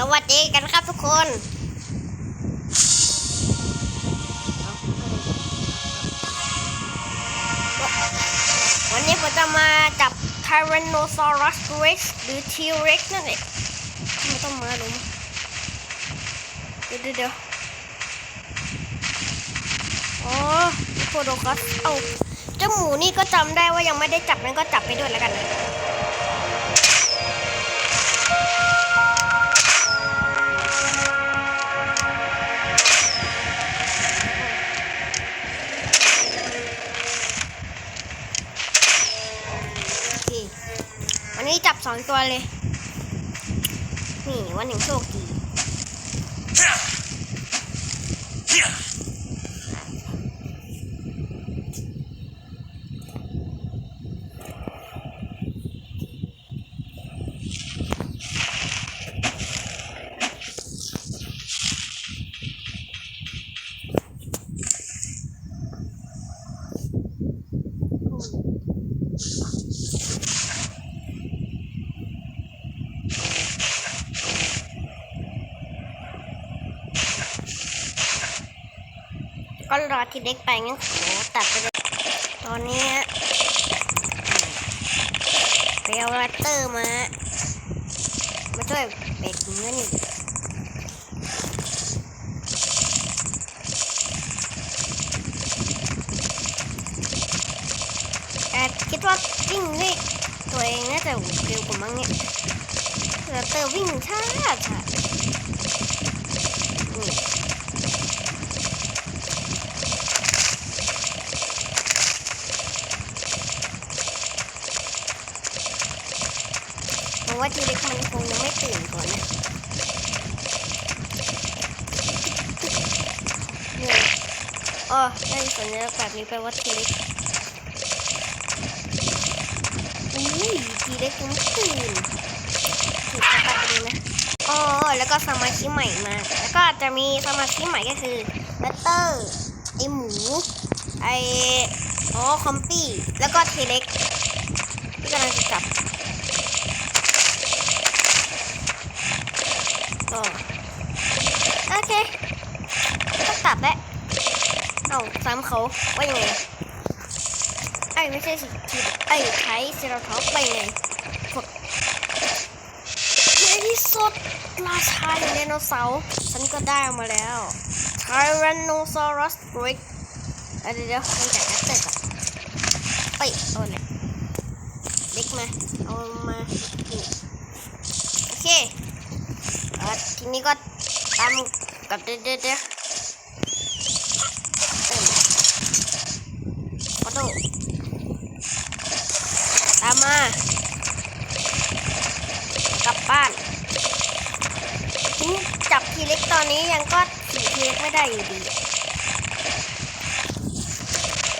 สวัสดีกันครับทุกคนวันนี้ผมจะมาจับ Tyrannosaurus Rex หรือ T-Rex นั่นเองไม่ต้องมาหรือเดี๋ยวเดี๋ยวเดี๋ยวอ๋อโพโดคัส เอ้าเจ้าหมูนี่ก็จำได้ว่ายังไม่ได้จับนั้นก็จับไปด้วยแล้วกันนะ สองตัวเลย นี่วันหนึ่งโชคดี ก็รอทีเด็กไปงั้นขอตัดไปเลยตอนนี้เปลวรัตเตอร์มา มาช่วยเป็ดเนื้อนี่แต่คิดว่าวิ่งนี่ตัวเองน่าจะเร็วกว่ามั้งเนี่ยรัตเตอร์วิ่งช้าช้านี่ เพราะว่าทีเล็กมันคงยังไม่ตื่นก่อนนะเนี่ยอ๋อได้สัญลักษณ์แบบนี้แปลว่าทีเล็กอุ้ยทีเล็กยังไม่ตื่นถูกกระตัดเลยนะอ๋อแล้วก็สมาชิกใหม่มา แล้วก็จะมีสมาชิกใหม่ก็คือบัตเตอร์ไอหมูไออ๋อคอมปี้ แล้วก็ทีเล็กที่กำลังจะจับ ก็โอเคก็ตั ดแล้วเอ้าซ้ำเขาว่ายังไงไอ้ไม่ใช่สิทิไอ้ยใช้เซราท็อปไปไงกดในที่สุดราชาแห่งไดโนเสาร์ฉันก็ได้มาแล้ว Tyrannosaurus Rex อะเดี๋ยวเดี๋ยวมันจัดนักเตะก่อนเอ้ยเอาเลยเล็กมา เอามาโอเคเอ่อทีนี้ก็ตามกับเดี๋ยวเดี๋ยวเดี๋ยวเติมขอโทษตามมา กลับบ้านทีนี้จับ นนี้ยังก็ขี่ทีเล็กไม่ได้อยู่ดี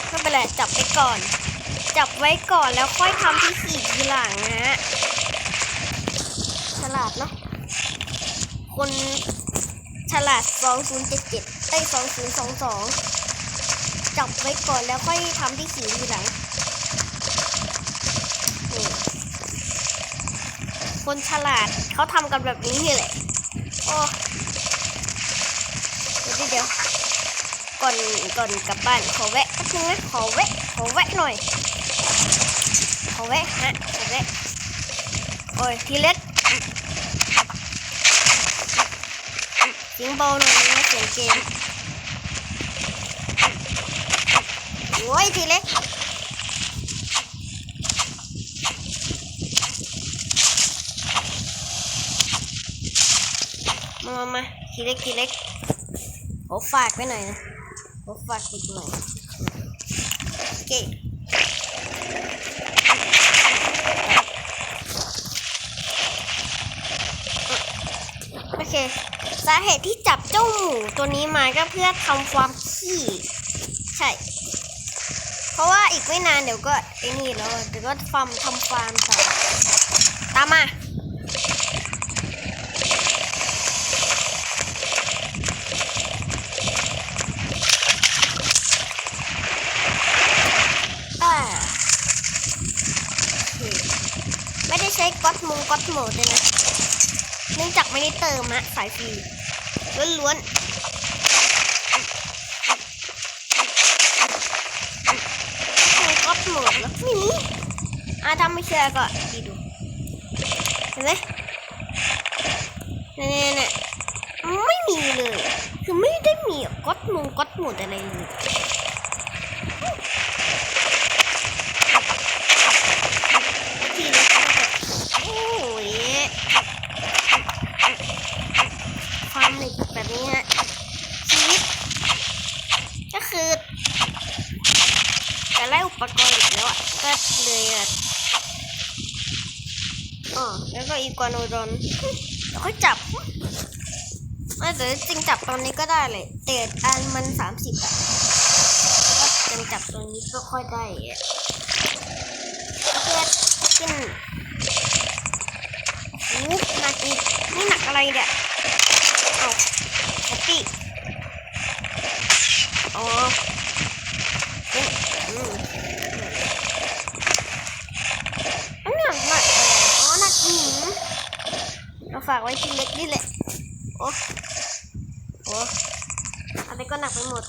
ไม่เป็นไรจับไปก่อน จับไว้ก่อนแล้วค่อยทำที่ขี่ทีหลังนะฮะฉลาดเนาะคนฉลาด 2077ไอ้ย2022 จับไว้ก่อนแล้วค่อยทำที่ขี่ทีหลังนี่คนฉลาดเขาทำกันแบบนี้นี่แหละ โอ้ ดี๋ยวก่อนก่อนกลับบ้านขอแวะแป๊บนึงนะขอแวะขอแวะหน่อย ขอแวะฮะขอแวะโอ้ยทีเล็กเสียงเบาหน่อยนะเสียงเกมโอ้ยทีเล็กมามามาทีเล็กทีเล็ก ขอฝากไว้หน่อยนะขอฝากอีกหน่อยโอเคโอเค สาเหตุที่จับเจ้าหมูตัวนี้มาก็เพื่อทำความขี้ใช่ เพราะว่าอีกไม่นานเดี๋ยวก็ไอ้นี่แล้วเดี๋ยวก็ฟาร์มทำฟาร์มต่อตามมา อ่าโอเคไม่ได้ใช้ ก๊อตมุงก๊อตโหมดเลยนะ เนื่องจากไม่ได้เติมฮะสายฟรีล้วนๆมีก๊อปโหมดแล้วไม่มีอะถ้าไม่เชื่อก็ดีดู เห็นไหมเนี่ยเนี่ยไม่มีเลย คือไม่ได้มีก๊อตมงก๊อตโหมดอะไรเลยทีนี้ก็แบบโอ้ยความเหล็กแบบนี้ฮะชีวิต ก็คือจะไล่อุปกรณ์อีกแล้วอะ ก็เลยอะอ๋อแล้วก็อีกวาโนดอนเดี๋ยวค่อยจับไม่แต่จริงจับตอนนี้ก็ได้เลยแต่อันมันสามสิบอะก็ยังจับตรงนี้ก็ค่อยได้เพื่อขึ้นอู้หนักอีกนี่หนักอะไรเนี่ยเอาแฮปปี้อ๋อเฮ้ยอืมอันนี้หนักหนักอะไรอ๋อหนักหินเราฝาก ไว้ที่เล็กนี่แหละ โอ้โอ้อะไรก็หนักไปหมด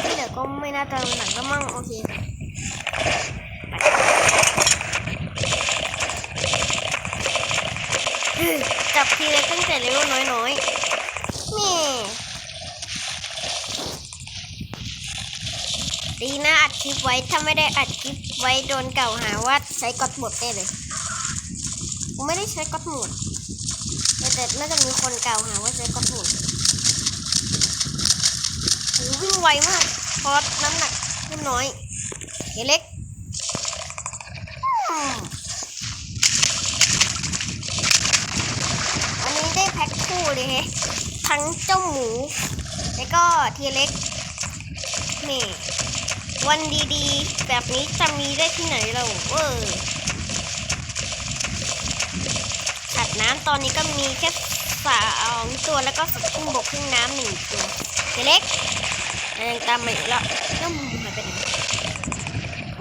ที่เหลือก็ไม่น่าจะหนักแล้วมั้งโอเคจับทีเล็กตั้งแต่เลเวน้อยๆแม่ดีนะอัดคลิปไว้ถ้าไม่ได้อัด ไว้โดนเก่าหาว่าใช้ก๊อตหมดแน่เลยผมไม่ได้ใช้ก๊อตหมดแต่แต่น่าจะมีคนเก่าหาว่าใช้ก๊อตหมดโอ้โหวิ่งไวมากพราะน้ำหนักเพิ่มน้อยเเล็กอันนี้ได้แพ็คคู่เลยฮะทั้งเจ้าหมู แล้วก็ทีเล็กนี่ วันดีๆ แบบนี้จะมีได้ที่ไหนเราเออสัตว์น้ำตอนนี้ก็มีแค่สองตัวแล้วก็สัตว์ครึ่งบกครึ่งน้ำหนึ่งตัวเล็กยังตามมาอีกแล้วน้ำหายไปไหน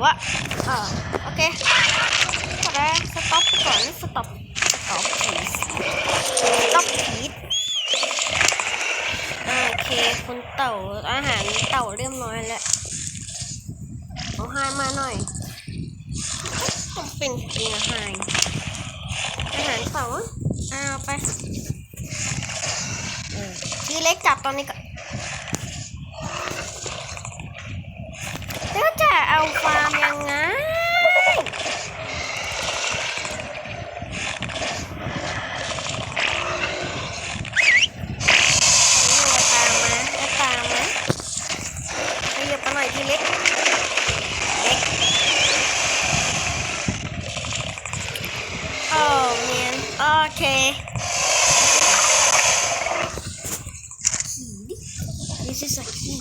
วะเอ่าโอเคก็ได้สต็อปก่อนสต็อปสต็อปผีสต็อปผีโอเคคุณเต่าอาหารเต่าเรียบร้อยแล้ว เอาหายมาหน่อยต้องเป็นเกียร์หายอาหารเต่าเอาไปพี่เล็กจับตอนนี้ก็แล้วจะเอาฟาร์มยังไงตามมาแล้วตามมาขยับไปหน่อยทีเล็ก เล็ก โอ้เมียนโอเคขี่ดิ This is a key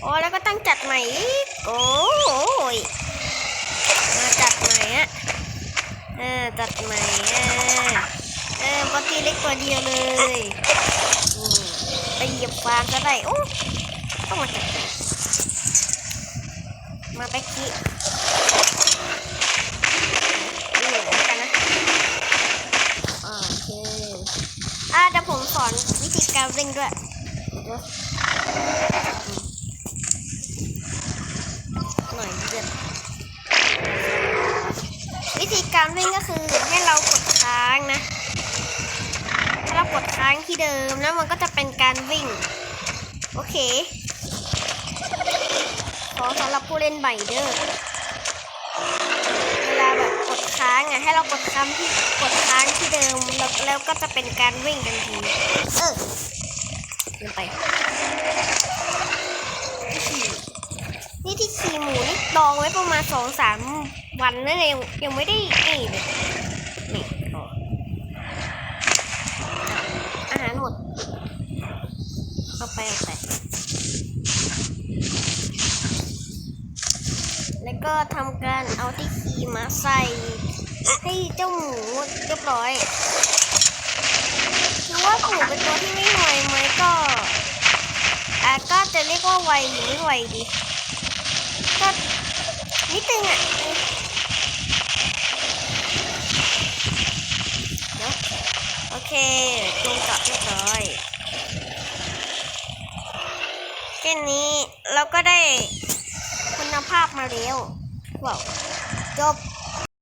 โอ้แล้วก็ ต้องจัดใหม่โอ้ยมาจัดใหม่อะเออจัดใหม่อะเออปกติเล็กตัวเดียวเลยไปเหยียบฟางก็ได้โอ้ต้องมาจัดใหม่มาไปกี้นี่แล้วกันนะโอเคอะเดี๋ยวผมสอนวิธีการเร่งด้วยเดี๋ยว หน่อยเดียววิธี การวิ่งก็คือให้เรากดค้างนะถ้าเรากดค้างที่เดิมแล้วมันก็จะเป็นการวิ่ง โอเค ขอสำหรับผู้เล่นใหม่เด้อเวลาแบบกดค้างอะให้เรากดค้างที่กดค้างที่เดิมแล้วแล้วก็จะเป็นการวิ่งทันทีเออเดินไปนี่ที่ขี่หมูนี่ดองไว้ประมาณสองสาม วันนั่นเองยังไม่ได้นี่เลยนี่อาหารหมดเอาไปเอาไปแล้วก็ทำการเอาที่ขีมาใส่ ให้เจ้าหมูเรียบร้อยคือว่าหมูเป็นตัวที่ไม่ไวไหมก็อะก็จะเรียกว่าไวหรือไม่ไวดีก็นิดนึงอะนิด จูงกลับเรียบร้อยแค่นี้เรา ก็ได้คุณภาพมาแล้วว้าวจบ